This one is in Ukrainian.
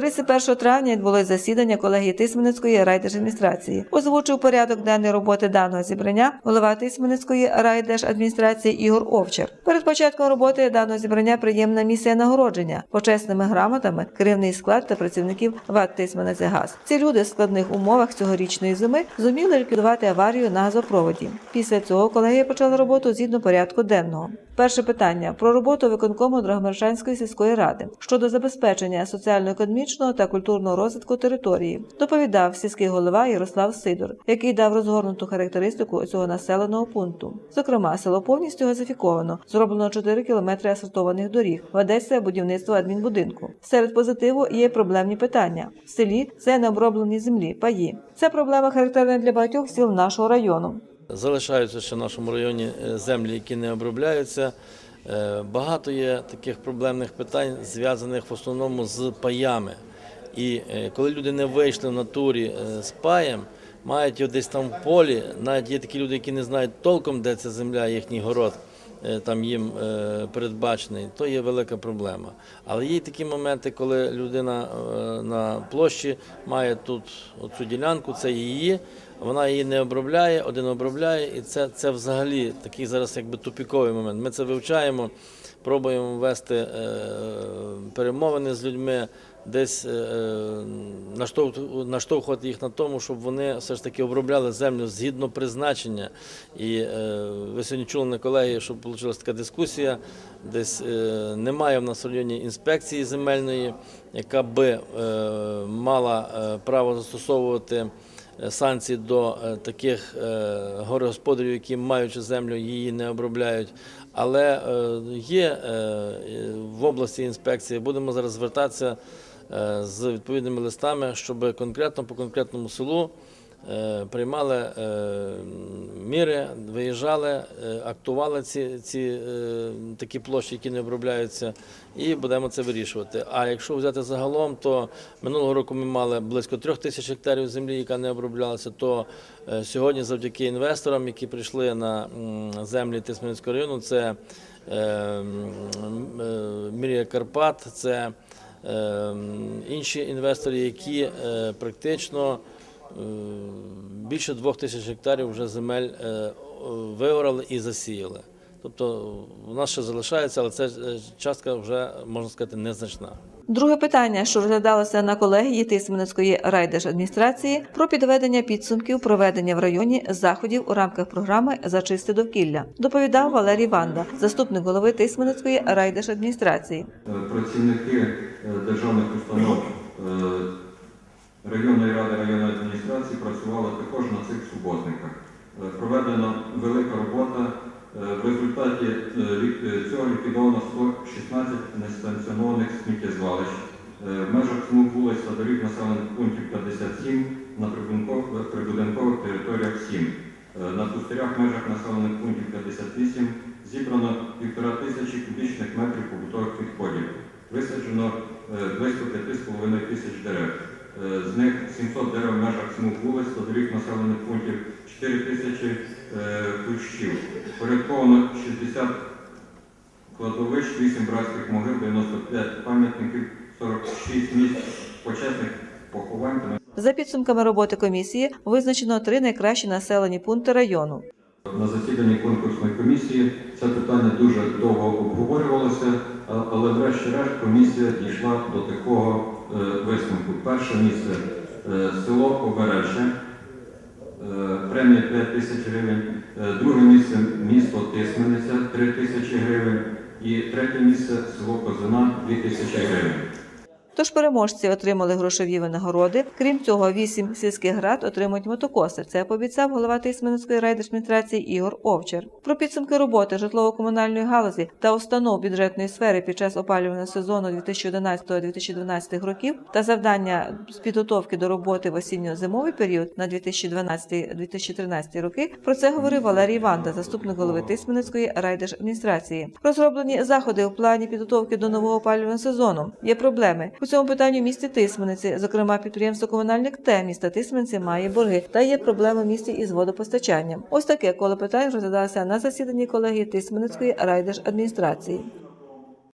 31 травня відбулось засідання колегії Тисменницької райдержадміністрації. Озвучив порядок денної роботи даного зібрання голова Тисменницької райдержадміністрації Ігор Овчар. Перед початком роботи даного зібрання приємна місія нагородження почесними грамотами керівний склад та працівників ВАТ «Тисменецьгаз». Ці люди в складних умовах цьогорічної зими зуміли ліквідувати аварію на газопроводі. Після цього колегія почала роботу згідно порядку денного. Перше питання про роботу виконкому Драгомершанської сільської ради щодо забезпечення соціально-економічного та культурного розвитку території. Доповідав сільський голова Ярослав Сидор, який дав розгорнуту характеристику цього населеного пункту. Зокрема, село повністю газифіковано, зроблено 4 кілометри асфальтованих доріг, ведеться будівництво адмінбудинку. Серед позитиву є проблемні питання. В селі це необроблені землі, паї. Це проблема характерна для багатьох сіл нашого району. Залишаються ще в нашому районі е, землі, які не обробляються. Е, Багато є таких проблемних питань, зв'язаних в основному з паями. І е, коли люди не вийшли в натурі е, з паєм, мають його десь там в полі, навіть є такі люди, які не знають толком, де ця земля, їхній город. Е, Там їм е, передбачений, то є велика проблема. Але є такі моменти, коли людина е, на площі має тут оцю ділянку, це її, вона її не обробляє, один обробляє, і це, це взагалі такий зараз якби тупіковий момент. Ми це вивчаємо, пробуємо вести перемовини з людьми, десь е, наштовхувати їх на тому, щоб вони все ж таки обробляли землю згідно призначення. І е, ви сьогодні чули на колеги, що вийшла така дискусія. Десь е, немає в нас районі інспекції земельної, яка би е, мала е, право застосовувати е, санкції до е, таких е, горогосподарів, які маючи землю, її не обробляють. Але е, є е, е, в області інспекції. Будемо зараз звертатися е, з відповідними листами, щоб конкретно по конкретному селу е, приймали е, міри, виїжджали, е, актували ці, ці е, такі площі, які не обробляються, і будемо це вирішувати. А якщо взяти загалом, то минулого року ми мали близько трьох тисяч гектарів землі, яка не оброблялася. То е, сьогодні, завдяки інвесторам, які прийшли на землі Тисменницького району, це е, м, е, Мрія Карпат, це е, інші інвестори, які е, практично е, більше двох тисяч гектарів вже земель е, виорали і засіяли. Тобто у нас ще залишається, але е, частка вже можна сказати незначна. Друге питання, що розглядалося на колегії Тисменецької райдержадміністрації, про підведення підсумків проведення в районі заходів у рамках програми Зачисти довкілля. Доповідав Валерій Ванда, заступник голови Тисменецької райдержадміністрації. Е, працівники е, державних установ е, районної ради районної адміністрації працювали також на цих суботниках. Проведена велика робота. Е, В результаті е, е, цього ліквідовано 116 нестанціонованих сміттєзвалищ. В межах смуг вулиць та доріг населених пунктів 57, на прибудинкових територіях 7. Е, На пустирях в межах населених пунктів 58 зібрано півтора тисячі кубічних метрів побутових відходів. Висаджено близько 5,5 тисяч дерев. З них 700 дерев в межах смуг вулиць та доріг населених пунктів 4 тисячі кущів. Порядковано 60 кладовищ, 8 братських могил, 95 пам'ятників, 46 місць почесних поховань За підсумками роботи комісії визначено три найкращі населені пункти району. На засіданні конкурсної комісії це питання дуже довго обговорювалося, але врешті-решт комісія дійшла до такого е, висновку. Перше місце е, село Побережжя, е, премія 5 тисяч гривень, друге місце місто Тисмениця 3 тисячі гривень і третє місце село Козина 2 тисячі гривень. Тож переможці отримали грошові винагороди. Крім цього, вісім сільських рад отримують мотокоси. Це пообіцяв голова Тисменницької райдержадміністрації Ігор Овчар. Про підсумки роботи житлово-комунальної галузі та установ бюджетної сфери під час опалювального сезону 2011-2012 років та завдання з підготовки до роботи в осінньо-зимовий період на 2012-2013 роки. Про це говорив Валерій Ванда, заступник голови Тисменницької райдержадміністрації. Розроблені заходи у плані підготовки до нового опалювального сезону. Є проблеми цьому питанні в місті Тисмениці. Зокрема, підприємство комунальник Т міста Тисменці має борги та є проблеми в місті із водопостачанням. Ось таке коло питань розглядалося на засіданні колегії Тисменницької райдержадміністрації.